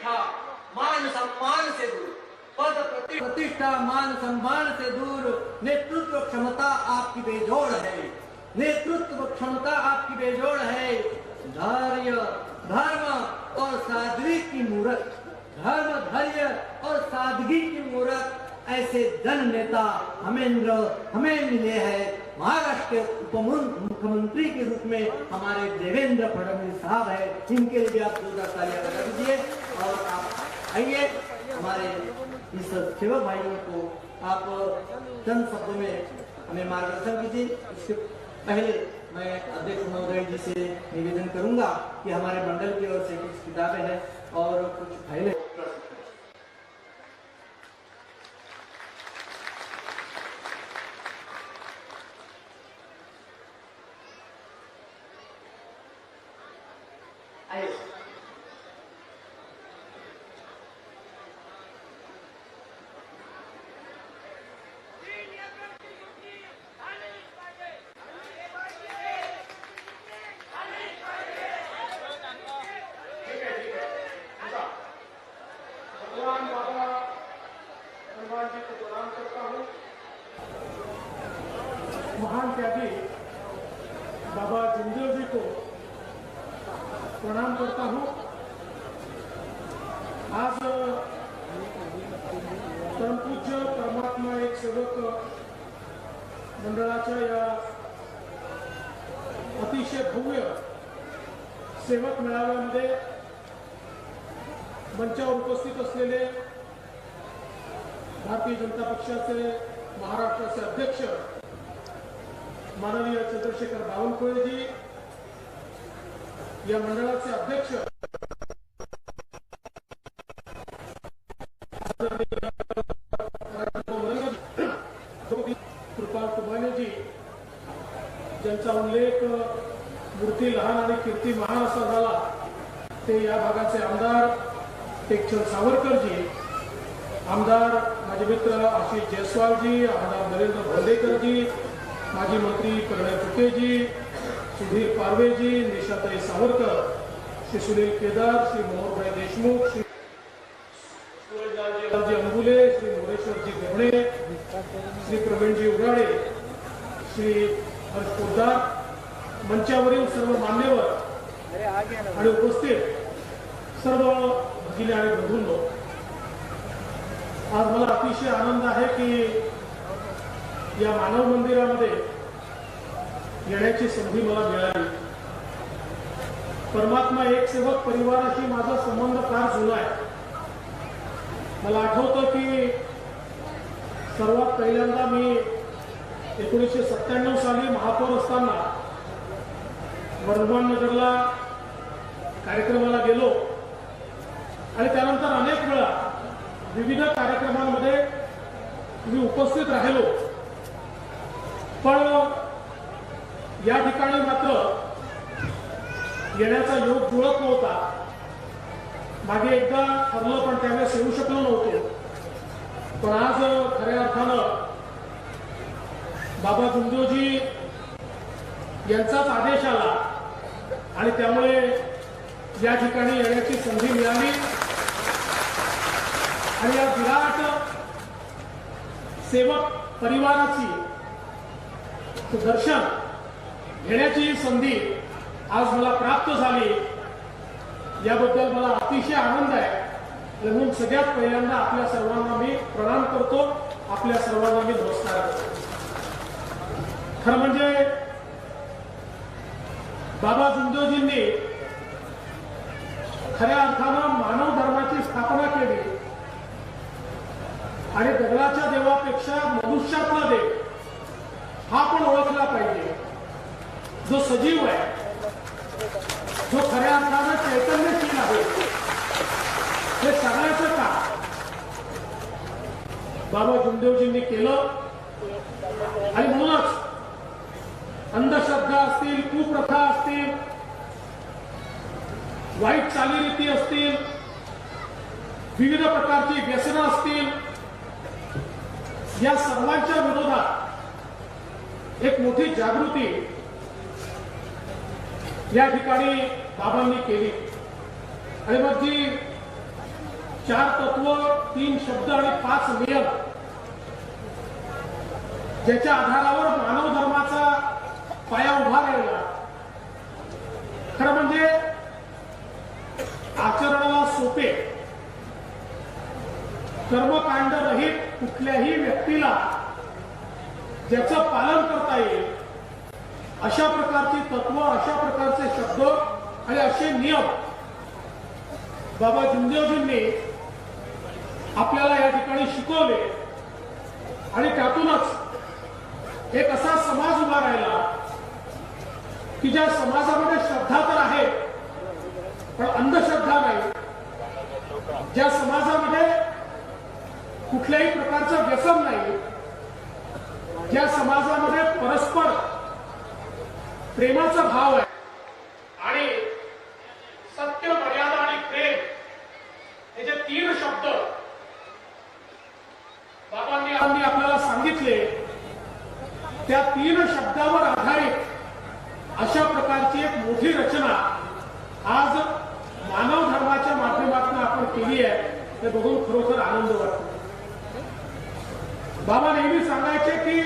प्रतिष्ठा मान सम्मान से दूर। पद प्रति- प्रतिष्ठा, मान सम्मान से दूर। नेतृत्व क्षमता आपकी बेजोड़ है। नेतृत्व क्षमता आपकी बेजोड़ है। धैर्य, धर्म और सादगी की मूर्त। धर्म, धैर्य और सादगी की मूर्त। ऐसे जन नेता हमेंद्र, हमें मिले हैं। महाराष्ट्र के उप मुख्यमंत्री के रूप में हमारे देवेंद्र फडणवीस साहब है। इनके लिए आप जोरदार तालियाँ बजा दीजिए। और आइए हमारे इस सेवक भाइयों को आप चंद शब्दों में हमें मार्गदर्शन कीजिए। इसके पहले मैं अध्यक्ष महोदय जी से निवेदन करूँगा कि हमारे मंडल की ओर से कुछ किताबें हैं और कुछ फाइलें। आइए आज परमपूज्य परमात्मा एक सेवक मंडळाच्या या अतिशय भव्य सेवक मेळाव्यामध्ये मंचावर उपस्थित असलेले भारतीय जनता पक्षाचे महाराष्ट्राचे अध्यक्ष माननीय चंद्रशेखर बावनकुळेजी या मंडळाचे अध्यक्ष ते या भागाचे आमदार टेकचंद सावरकरजी आमदार माझे मित्र आशिष जयस्वालजी आमदार नरेंद्र भोंडेकरजी माजी मंत्री प्रणय फुकेजी सुधीर पारवेजी निशाताई सावरकर श्री सुनील केदार श्री मनोहरभाई देशमुख श्री सूरजलालजी अंबुले श्री मोरेश्वरजी गवणे श्री प्रवीणजी उराडे श्री हर्ष पोद्दार मंचावरील सर्व मान्यवर आणि उपस्थित सर्व भगिनी आणि बंधूंनो आज मला अतिशय आनंद आहे की या मानव मंदिरामध्ये येण्याची संधी मला मिळाली. परमात्मा एक सेवक परिवाराशी माझा संबंध फार जुना आहे. मला आठवतं की सर्वात पहिल्यांदा मी एकोणीसशे सत्त्याण्णव साली महापौर असताना वर्धमान नगरला कार्यक्रमाला गेलो. आणि त्यानंतर अनेक वेळा विविध कार्यक्रमांमध्ये मी उपस्थित राहिलो. पण या ठिकाणी मात्र येण्याचा योग जुळत नव्हता. मागे एकदा ठरलं पण त्यावेळेस येऊ शकलो नव्हतो. पण आज खऱ्या अर्थानं बाबा गुंजोजी यांचाच आदेश आला आणि त्यामुळे या ठिकाणी येण्याची संधी मिळाली. आणि या विराट सेवक परिवाराची दर्शन घेण्याची संधी आज मला प्राप्त झाली. याबद्दल मला अतिशय आनंद आहे. आणि म्हणून सगळ्यात पहिल्यांदा आपल्या सर्वांना मी प्रणाम करतो. आपल्या सर्वांना मी नमस्कार करतो. खरं म्हणजे बाबा जुंजोजींनी खऱ्या अर्थानं मानव धर्माची स्थापना केली. आणि दगडाच्या देवापेक्षा मनुष्यातला देव हा पण ओळखला पाहिजे. जो सजीव आहे जो खऱ्या अर्थानं चैतन्यशील आहे हे सगळ्याचं का बाबा जुमदेवजींनी केलं. आणि म्हणूनच अंधश्रद्धा असतील कुप्रथा असतील वाईट चालीरीती असतील विविध प्रकारची व्यसनं असतील या सर्वांच्या विरोधात एक मोठी जागृती या ठिकाणी बाबांनी केली. आणि मग जी चार तत्व तीन शब्द आणि पाच नियम ज्याच्या आधारावर मानव धर्माचा पाया उभा राहिला. खरं म्हणजे आचरणाला सोपे कर्मकांड रहित कुठल्याही व्यक्तीला ज्याचं पालन करता येईल अशा प्रकारची तत्व अशा प्रकारचे शब्द आणि असे नियम बाबा जुंदेवजींनी आपल्याला या ठिकाणी शिकवले आणि त्यातूनच एक असा समाज उभा राहिला की ज्या समाजामध्ये श्रद्धा तर आहे पण अंधश्रद्धा नाही. ज्या समाजामध्ये कुठल्याही प्रकारचं व्यसन नाही ज्या समाजामध्ये परस्पर प्रेमाचा भाव आहे आणि सत्य मर्यादा आणि प्रेम हे जे तीन शब्द बाबांनी आम्ही आपल्याला सांगितले त्या तीन शब्दावर आधारित अशा प्रकारची एक मोठी रचना आज मानव धर्माच्या माध्यमातून आपण केली आहे हे बघून खरोखर आनंद वाटतो बाबा नेहमी सांगायचे की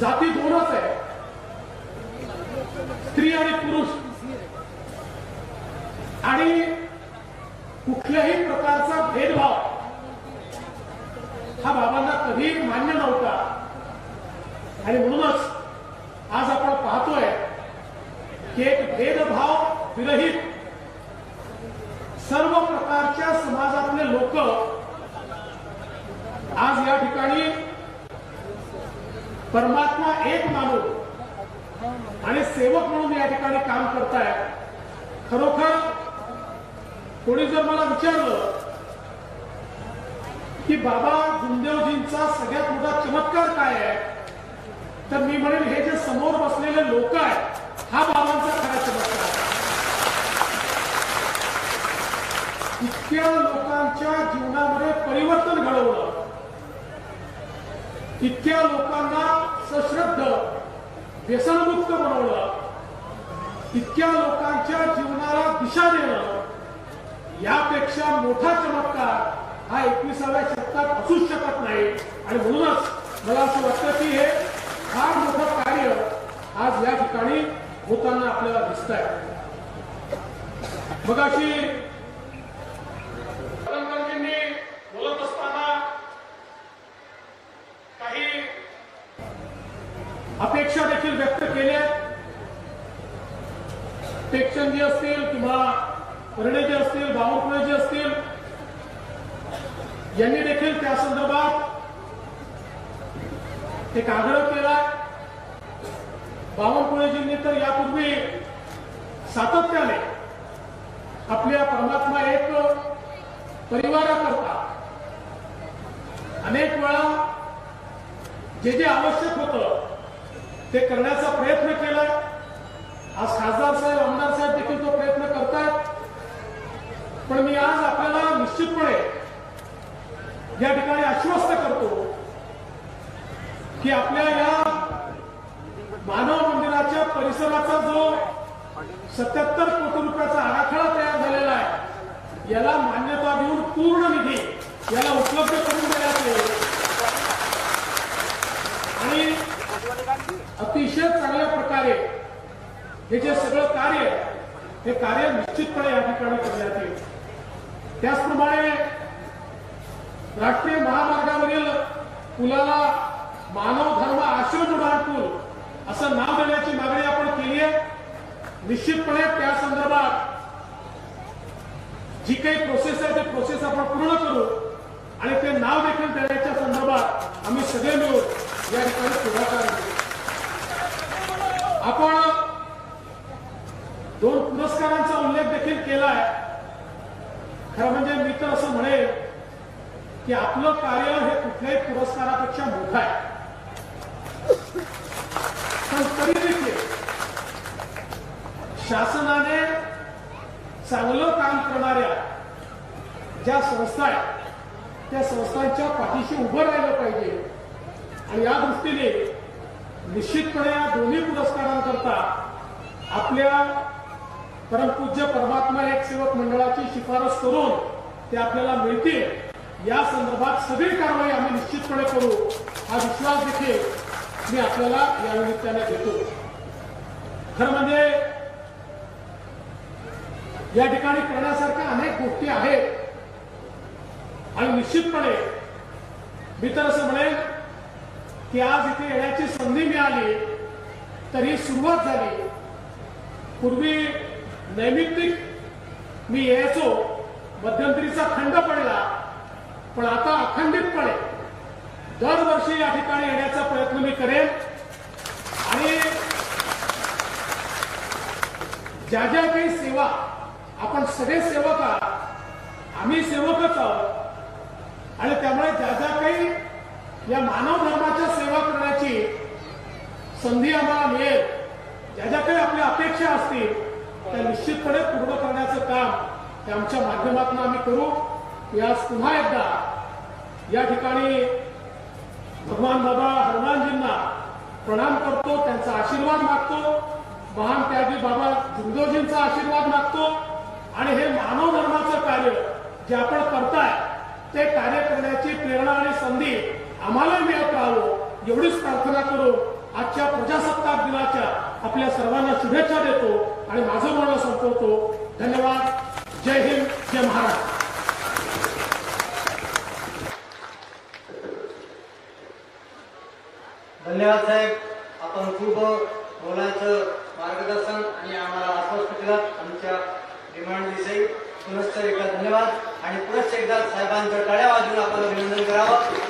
जाती दोनच आहे. स्त्री आणि पुरुष. आणि कुठल्याही प्रकारचा भेदभाव हा बाबांना कधी मान्य नव्हता. आणि म्हणूनच आज आपण पाहतोय की एक भेदभाव विरहित सर्व प्रकारच्या समाजातले लोक आज या ठिकाणी परमात्मा एक मानून आणि सेवक म्हणून या ठिकाणी काम करताय. खरोखर कोणी जर मला विचारलं की बाबा गुंदेवजींचा सगळ्यात मोठा चमत्कार काय आहे तर मी म्हणेन हे जे समोर बसलेले लोक आहेत हा बाबांचा खरा चमत्कार इतक्या लोकांच्या जीवनामध्ये परिवर्तन घडवलं तितक्या लोकांना सश्रद्ध व्यसनमुक्त बनवलं इतक्या लोकांच्या जीवनाला दिशा देणं यापेक्षा मोठा चमत्कार हा एकविसाव्या शतकात असूच शकत नाही. आणि म्हणूनच मला असं वाटतं की हे फार मोठं कार्य आज या ठिकाणी होताना आपल्याला दिसत आहे मग अशी बोलत असताना काही अपेक्षा देखील व्यक्त केल्या जे असतील किंवा जे असतील बावनकुळेजी असतील यांनी देखील त्या संदर्भात एक आग्रह केला बावनकुळेजींनी तर यापूर्वी सातत्याने आपल्या परमात्मा एक परिवाराकरता अनेक वेळा जे जे आवश्यक होतं ते करण्याचा प्रयत्न केला. आज खासदार साहेब आमदार साहेब देखील तो प्रयत्न करतात पण मी आज आपल्याला निश्चितपणे या ठिकाणी आश्वस्त करतो की आपल्या या मानव मंदिराच्या परिसराचा जो सत्याहत्तर कोटी रुपयाचा आराखडा तयार झालेला आहे याला मान्यता देऊन पूर्ण निधी याला उपलब्ध करून देण्यात येईल. आणि अतिशय चांगल्या प्रकारे हे जे सगळं कार्य आहे, हे कार्य निश्चितपणे या ठिकाणी करण्यात येईल. त्याचप्रमाणे राष्ट्रीय महामार्गावरील पुलाला मानव धर्म आश्रम उड्डाण पूल असं नाव देण्याची मागणी आपण केली आहे. निश्चितपणे त्या संदर्भात जी काही प्रोसेस आहे ते प्रोसेस आपण पूर्ण करू आणि ते नाव देखील देण्याच्या संदर्भात आम्ही सगळे मिळून या ठिकाणी पुढाकार घेऊ आपण दोन पुरस्कारांचा उल्लेख देखील केला आहे खरं म्हणजे मी तर असं म्हणेल की आपलं कार्य हे कुठल्याही पुरस्कारापेक्षा मोठं आहे. पण तरी देखील शासनाने चांगलं काम करणाऱ्या ज्या संस्था आहेत त्या संस्थांच्या पाठीशी उभं राहिलं पाहिजे. आणि या दृष्टीने निश्चितपणे या दोन्ही पुरस्कारांकरता आपल्या परमपूज्य परमात्मा एक सेवक मंडळाची शिफारस करून ते आपल्याला मिळतील. या संदर्भात सगळी कारवाई आम्ही निश्चितपणे करू हा विश्वास देखील मी आपल्याला या निमित्ताने देतो. खरं म्हणजे या ठिकाणी करण्यासारख्या अनेक गोष्टी आहेत. आणि निश्चितपणे मी तर असं म्हणेन की आज इथे येण्याची संधी मिळाली तर ही सुरुवात झाली. पूर्वी नैमित्तिक मी यायचो मध्यंतरीचा खंड पडला पण आता अखंडितपणे दरवर्षी या ठिकाणी येण्याचा प्रयत्न मी करेन. आणि ज्या ज्या काही सेवा आपण सगळे सेवक आहात आम्ही सेवकच आहोत. आणि त्यामुळे ज्या ज्या काही या मानव धर्माच्या सेवा करण्याची संधी आम्हाला मिळेल ज्या ज्या काही आपल्या अपेक्षा असतील त्या निश्चितपणे पूर्ण करण्याचं काम आमच्या माध्यमातून आम्ही करू. मी आज पुन्हा एकदा या ठिकाणी भगवान बाबा हनुमानजींना प्रणाम करतो त्यांचा आशीर्वाद मागतो. महान त्यागी बाबा जुगदोजींचा आशीर्वाद मागतो. आणि हे मानव धर्माचं कार्य जे आपण करताय ते कार्य करण्याची प्रेरणा आणि संधी आम्हाला मिळत राहावं. एवढीच प्रार्थना करू आजच्या प्रजासत्ताक दिनाच्या आपल्या सर्वांना शुभेच्छा देतो. आणि माझं म्हणणं संपवतो. धन्यवाद. जय हिंद. जय महाराष्ट्र. धन्यवाद साहेब. आपण खूप मोलाचं मार्गदर्शन आणि आम्हाला आश्वस्त केलं आमच्या डिमांड विषयी पुनश्च एकदा धन्यवाद. आणि पुनश्च एकदा साहेबांच्या टाळ्या वाजून आपण अभिनंदन करावं.